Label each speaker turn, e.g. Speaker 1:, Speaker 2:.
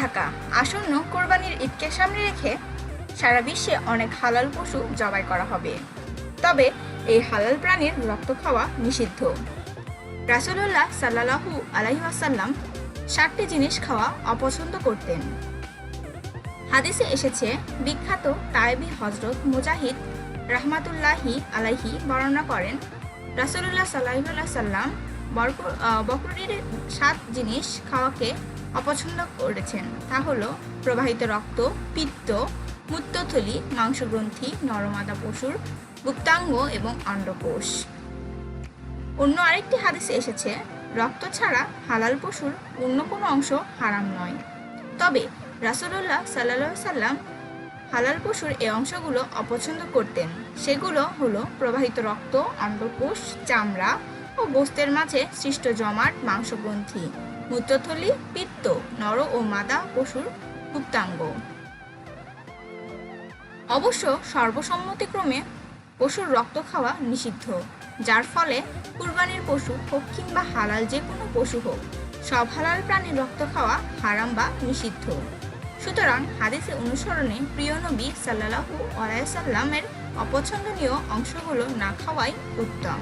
Speaker 1: ঢাকা। আসন্ন কোরবানির ঈদকে সামনে রেখে সারা বিশ্বে অনেক হালাল পশু জবাই করা হবে। তবে এই হালাল প্রাণীর রক্ত খাওয়া নিষিদ্ধ। রাসূলুল্লাহ সাল্লাহু আলাইহি ওয়াসাল্লাম ষাটটি জিনিস খাওয়া অপছন্দ করতেন। হাদিসে এসেছে, বিখ্যাত তায়েবি হজরত মুজাহিদ রাহমাতুল্লাহি আলাইহি বর্ণনা করেন, রাসূলুল্লাহ সাল্লাহ সাল্লাম বকরির সাত জিনিস খাওয়াকে অপছন্দ করেছেন, তা হলো প্রবাহিত রক্ত, পিত্ত মূত্রথলি মাংসগ্রন্থি, নরমাদা পশুর গুপ্তাঙ্গ এবং অন্ডকোষ। অন্য আরেকটি হাদিসে এসেছে, রক্ত ছাড়া হালাল পশুর অন্য কোনো অংশ হারাম নয়। তবে রাসূলুল্লাহ সাল্লাহ সাল্লাম হালাল পশুর এই অংশগুলো অপছন্দ করতেন। সেগুলো হলো প্রবাহিত রক্ত, অন্ডকোষ, চামড়া ও গোস্তের মাঝে সৃষ্ট জমাট, মাংসগ্রন্থি। মূত্রথলি পিত্ত, নর ও মাদা পশুর গুপ্তাঙ্গ। অবশ্য সর্বসম্মতিক্রমে পশুর রক্ত খাওয়া নিষিদ্ধ, যার ফলে কুরবানির পশু হোক কিংবা হালাল যে কোনো পশু হোক, সব হালাল প্রাণীর রক্ত খাওয়া হারাম বা নিষিদ্ধ। সুতরাং হাদিসে অনুসরণে প্রিয় নবী সাল্লাহু আলাইসাল্লামের অপছন্দনীয় অংশগুলো না খাওয়াই উত্তম।